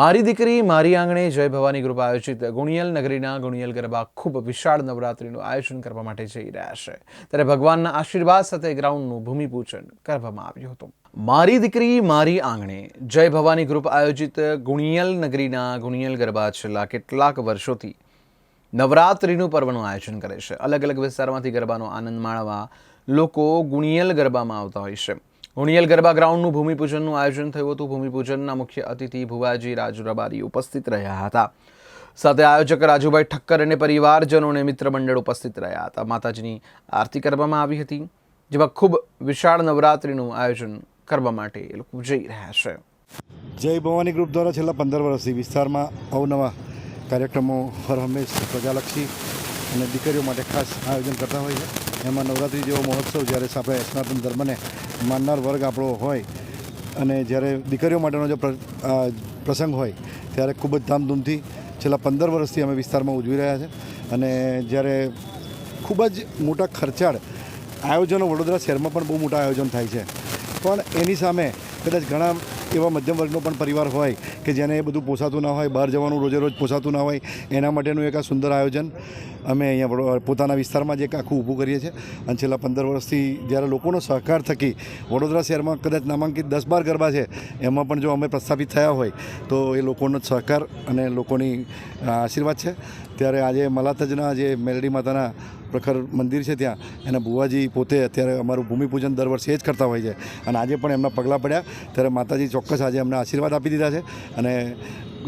મારી દીકરી, મારી આંગણે જય ભવાની ગ્રુપ આયોજિત ગુણિયલ નગરીના ગુણિયલ ગરબા ખૂબ વિશાળ નવરાત્રિનું આયોજન કરવા માટે જઈ રહ્યા છે. ત્યારે ભગવાનના આશીર્વાદ સાથે ગ્રાઉન્ડનું ભૂમિપૂજન કરવામાં આવ્યું હતું. મારી દીકરી, મારી આંગણે જય ભવાની ગ્રુપ આયોજિત ગુણિયલ નગરીના ગુણિયલ ગરબા છેલ્લા કેટલાક વર્ષોથી નવરાત્રિનું પર્વનું આયોજન કરે છે. અલગ અલગ વિસ્તારમાંથી ગરબાનો આનંદ માણવા લોકો ગુણિયલ ગરબામાં આવતા હોય છે. ગુણિયલ ગરબા ગ્રાઉન્ડનું ભૂમિપૂજનનું આયોજન થયું હતું. ભૂમિપૂજનના મુખ્ય અતિથિ ભુવાજી રાજુ રબારી ઉપસ્થિત રહ્યા હતા. સાથે આયોજક રાજુભાઈ ઠક્કર અને પરિવારજનો અને મિત્ર મંડળ ઉપસ્થિત રહ્યા હતા. માતાજીની આરતી કરવામાં આવી હતી, જેમાં ખૂબ વિશાળ નવરાત્રિનું આયોજન કરવા માટે એ લોકો જઈ રહ્યા છે. જય ભવાની ગ્રુપ દ્વારા છેલ્લા પંદર વર્ષથી વિસ્તારમાં અવનવા કાર્યક્રમો હર હંમેશ પ્રજાલક્ષી અને દીકરીઓ માટે ખાસ આયોજન કરતા હોય છે. એમાં નવરાત્રિ જેવો મહોત્સવ જ્યારે આપણે સનાતન ધર્મને માનનાર વર્ગ આપણો હોય અને જ્યારે દીકરીઓ માટેનો જો પ્રસંગ હોય, ત્યારે ખૂબ જ ધામધૂમથી છેલ્લા પંદર વર્ષથી અમે વિસ્તારમાં ઉજવી રહ્યા છે. અને જ્યારે ખૂબ જ મોટા ખર્ચાળ આયોજનો વડોદરા શહેરમાં પણ બહુ મોટા આયોજન થાય છે. પણ એની સામે કદાચ ઘણા એવા મધ્યમ વર્ગનો પણ પરિવાર હોય કે જેને એ બધું પોસાતું ના હોય, બહાર જવાનું રોજે રોજ પોસાતું ના હોય, એના માટેનું એક આ સુંદર આયોજન અમે અહીંયા પોતાના વિસ્તારમાં જ એક આખું ઊભું કરીએ છીએ. અને છેલ્લા પંદર વર્ષથી જ્યારે લોકોનો સહકાર થકી વડોદરા શહેરમાં કદાચ નામાંકિત દસ બાર ગરબા છે, એમાં પણ જો અમે પ્રસ્થાપિત થયા હોય, તો એ લોકોનો સહકાર અને લોકોની આશીર્વાદ છે. ત્યારે આજે મલાતજના જે મેલડી માતાના પ્રખર મંદિર છે ત્યાં. એના બુવાજી પોતે અત્યારે અમારું ભૂમિપૂજન દર વર્ષે એ જ કરતા હોય છે. અને આજે પણ એમના પગલાં પડ્યા. ત્યારે માતાજી ચોક્કસ આજે અમને આશીર્વાદ આપી દીધા છે. અને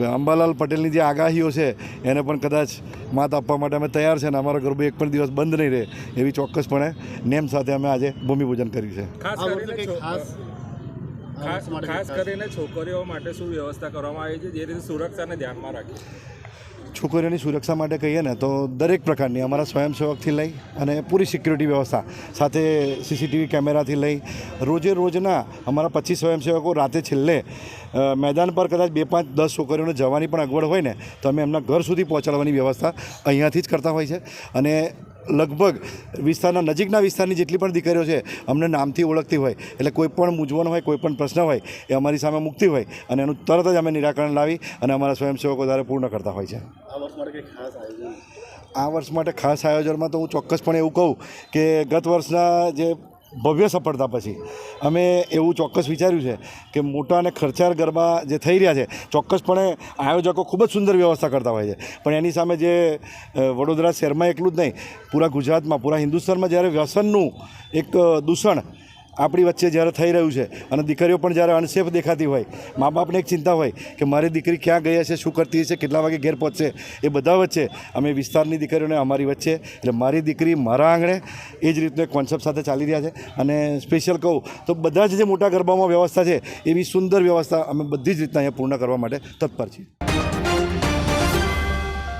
અંબાલાલ પટેલની જે આગાહીઓ છે એને પણ કદાચ માત આપવા માટે અમે તૈયાર છે અને અમારો ગરબો એક પણ દિવસ બંધ નહીં રહે એવી ચોક્કસપણે નેમ સાથે અમે આજે ભૂમિપૂજન કર્યું છે. ખાસ ખાસ? કરીને છોકરીઓ માટે શું વ્યવસ્થા કરવામાં આવી છે? જે રીતે સુરક્ષાને ધ્યાનમાં રાખી. છોકરીઓની સુરક્ષા માટે કહીએ ને તો દરેક પ્રકારની, અમારા સ્વયંસેવકથી લઈ અને પૂરી સિક્યુરિટી વ્યવસ્થા, સાથે સીસીટીવી કેમેરાથી લઈ. રોજે રોજના અમારા પચીસ સ્વયંસેવકો રાતે છેલ્લે મેદાન પર કદાચ બે પાંચ દસ છોકરીઓને જવાની પણ અગવડ હોય ને, તો અમે એમના ઘર સુધી પહોંચાડવાની વ્યવસ્થા અહીંયાથી જ કરતા હોય છે. અને લગભગ વિસ્તારના નજીકના વિસ્તારની જેટલી પણ દીકરીઓ છે અમને નામથી ઓળખતી હોય એટલે કોઈ પણ મૂંઝવણ હોય કોઈ પણ પ્રશ્ન હોય એ અમારી સામે મૂકતી હોય અને એનું તરત જ અમે નિરાકરણ લાવી અને અમારા સ્વયંસેવકો દ્વારા પૂર્ણ કરતા હોય છે. આ વર્ષ માટે ખાસ આયોજન? આ વર્ષ માટે ખાસ આયોજનમાં તો હું ચોક્કસપણે એવું કહું કે ગત વર્ષના જે ભવ્ય સફળતા પછી. અમે એવું ચોક્કસ વિચાર્યું છે કે મોટા અને ખર્ચાળ ગરબા જે થઈ રહ્યા છે, ચોક્કસપણે આયોજકો ખૂબ જ સુંદર વ્યવસ્થા કરતા હોય છે. પણ એની સામે જે વડોદરા શહેરમાં એકલું જ નહીં, પૂરા ગુજરાતમાં, પૂરા હિન્દુસ્તાનમાં જ્યારે વ્યસનનું એક દૂષણ આપણી વચ્ચે જ્યારે થઈ રહ્યું છે અને દીકરીઓ પણ જ્યારે અનસેફ દેખાતી હોય મા બાપને એક ચિંતા હોય કે મારી દીકરી ક્યાં ગઈ હશે, શું કરતી હશે, કેટલા વાગે ઘેર પહોંચશે, એ બધા વચ્ચે અમે વિસ્તારની દીકરીઓને અમારી વચ્ચે, એટલે મારી દીકરી મારા આંગણે એ જ રીતનો એક કોન્સેપ્ટ સાથે ચાલી રહ્યા છે. અને સ્પેશિયલ કહું તો બધા જ જે મોટા ગરબામાં વ્યવસ્થા છે, એવી સુંદર વ્યવસ્થા અમે બધી જ રીતના અહીંયા પૂર્ણ કરવા માટે તત્પર છીએ.